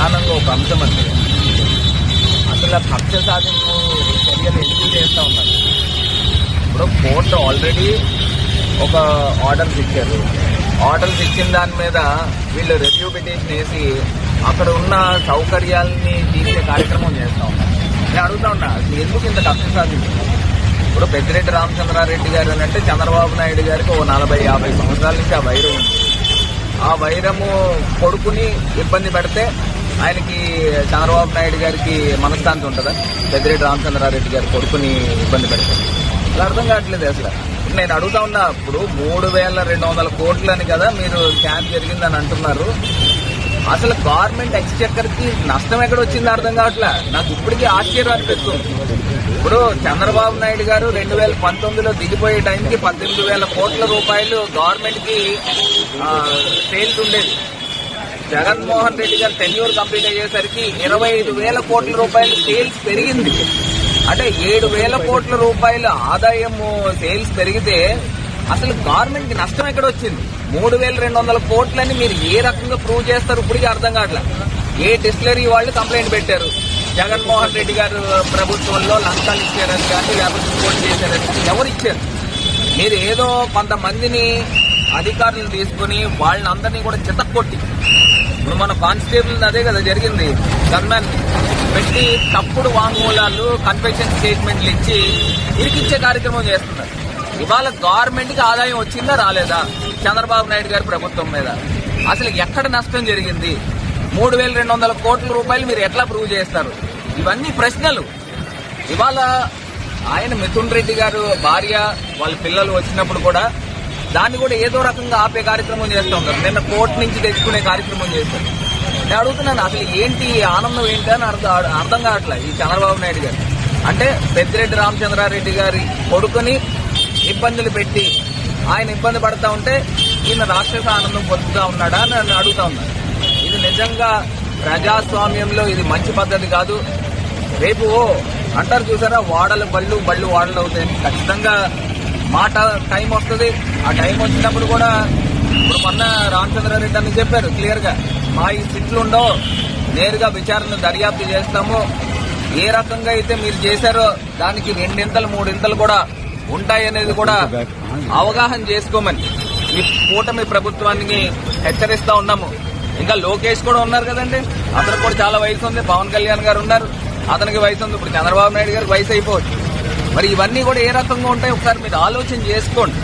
ప్రధానంగా ఒక అంశం అండి. అసలు ఆ కక్ష సాధింపు చర్యలు ఎందుకు చేస్తూ ఉన్నారు? ఇప్పుడు కోర్టు ఆల్రెడీ ఒక ఆర్డర్స్ ఇచ్చారు. ఆర్డర్స్ ఇచ్చిన దాని మీద వీళ్ళు రివ్యూ పిటిషన్ వేసి అక్కడ ఉన్న సౌకర్యాలని తీసే కార్యక్రమం చేస్తూ ఉన్నారు. నేను అడుగుతా ఉన్నా అసలు ఎందుకు ఇంత కక్ష సాధింపు? ఇప్పుడు పెద్దిరెడ్డి రామచంద్రారెడ్డి గారు అని అంటే చంద్రబాబు నాయుడు గారికి ఓ నలభై యాభై సంవత్సరాల నుంచి ఆ వైరం ఉంది. ఆ వైరము కొడుకుని ఇబ్బంది పెడితే ఆయనకి చంద్రబాబు నాయుడు గారికి మనశ్శాంతి ఉంటుందా? పెద్దిరెడ్డి రామచంద్రారెడ్డి గారి కొడుకుని ఇబ్బంది పెడతారు. అలా అర్థం కావట్లేదు అసలు. నేను అడుగుతా ఉన్నా ఇప్పుడు మూడు వేల రెండు వందల కోట్లని కదా మీరు స్కామ్ జరిగిందని అంటున్నారు. అసలు గవర్నమెంట్ ఎక్స్చెక్కర్కి నష్టం ఎక్కడ వచ్చిందో అర్థం కావట్లే? నాకు ఇప్పటికీ ఆశ్చర్యం అనిపిస్తుంది ఇప్పుడు చంద్రబాబు నాయుడు గారు రెండు వేల పంతొమ్మిదిలో దిగిపోయే టైంకి పద్దెనిమిది వేల కోట్ల రూపాయలు గవర్నమెంట్కి సేల్స్ ఉండేది. జగన్మోహన్ రెడ్డి గారు టెన్యూర్ కంప్లీట్ అయ్యేసరికి ఇరవై ఐదు వేల కోట్ల రూపాయలు సేల్స్ పెరిగింది. అంటే ఏడు వేల కోట్ల రూపాయల ఆదాయం సేల్స్ పెరిగితే అసలు గవర్నమెంట్కి నష్టం ఎక్కడ వచ్చింది మూడు వేల రెండు వందల కోట్లని మీరు ఏ రకంగా ప్రూవ్ చేస్తారు? ఇప్పటికీ అర్థం కావట్లేదు ఏ డిస్టిలరీ వాళ్ళు కంప్లైంట్ పెట్టారు? జగన్మోహన్ రెడ్డి గారు ప్రభుత్వంలో లంచాలు ఇచ్చారని కానీ లేకపోతే ఇంకోటి చేశారని ఎవరు ఇచ్చారు? మీరు ఏదో కొంతమందిని అధికారులు తీసుకుని వాళ్ళని అందరినీ కూడా చితక్కొట్టి ఇప్పుడు మన కానిస్టేబుల్ అదే కదా జరిగింది. గన్మెన్ పెట్టి తప్పుడు వాంగ్మూలాలు కన్ఫెషన్ స్టేట్మెంట్లు ఇచ్చి ఇరికించే కార్యక్రమం చేస్తున్నారు. ఇవాళ గవర్నమెంట్కి ఆదాయం వచ్చిందా రాలేదా? చంద్రబాబు నాయుడు గారి ప్రభుత్వం మీద. అసలు ఎక్కడ నష్టం జరిగింది? మూడు వేల రెండు వందల కోట్ల రూపాయలు మీరు ఎట్లా ప్రూవ్ చేస్తారు? ఇవన్నీ ప్రశ్నలు. ఇవాళ ఆయన మిథున్ రెడ్డి గారు భార్య వాళ్ళ పిల్లలు వచ్చినప్పుడు కూడా దాన్ని కూడా ఏదో రకంగా ఆపే కార్యక్రమం చేస్తూ ఉంటారు నిన్న కోర్టు నుంచి తెచ్చుకునే కార్యక్రమం చేస్తారు నేను అడుగుతున్నాను అసలు ఏంటి ఆనందం ఏంటి అని అర్థం అర్థం కావట్లేదు. ఈ చంద్రబాబు నాయుడు గారు. అంటే పెద్దిరెడ్డి రామచంద్రారెడ్డి గారి కొడుకుని ఇబ్బందులు పెట్టి ఆయన ఇబ్బంది పడతా ఉంటే ఈయన రాక్షస ఆనందం పొందుతా ఉన్నాడా అని నన్ను అడుగుతా ఉన్నాను ఇది నిజంగా ప్రజాస్వామ్యంలో ఇది మంచి పద్ధతి కాదు. రేపు అంటారు చూసారా వాడలు బళ్ళు బళ్ళు వాడలు అవుతాయి ఖచ్చితంగా మాట టైం వస్తుంది. ఆ టైం వచ్చినప్పుడు కూడా ఇప్పుడు మొన్న రామచంద్రారెడ్డి అని చెప్పారు క్లియర్గా. మా ఈ సిట్లు ఉండవు. నేరుగా విచారణ దర్యాప్తు చేస్తాము. ఏ రకంగా అయితే మీరు చేశారో దానికి రెండింతలు మూడింతలు కూడా ఉంటాయనేది కూడా అవగాహన చేసుకోమని ఈ కూటమి ప్రభుత్వానికి హెచ్చరిస్తా ఉన్నాము. ఇంకా లోకేష్ కూడా ఉన్నారు కదండి. అతను కూడా చాలా వయసు ఉంది. పవన్ కళ్యాణ్ గారు ఉన్నారు. అతనికి వయసు ఉంది. ఇప్పుడు చంద్రబాబు నాయుడు గారికి వయసు అయిపోవచ్చు. మరి ఇవన్నీ కూడా ఏ రకంగా ఉంటాయి ఒకసారి మీరు ఆలోచన చేసుకోండి.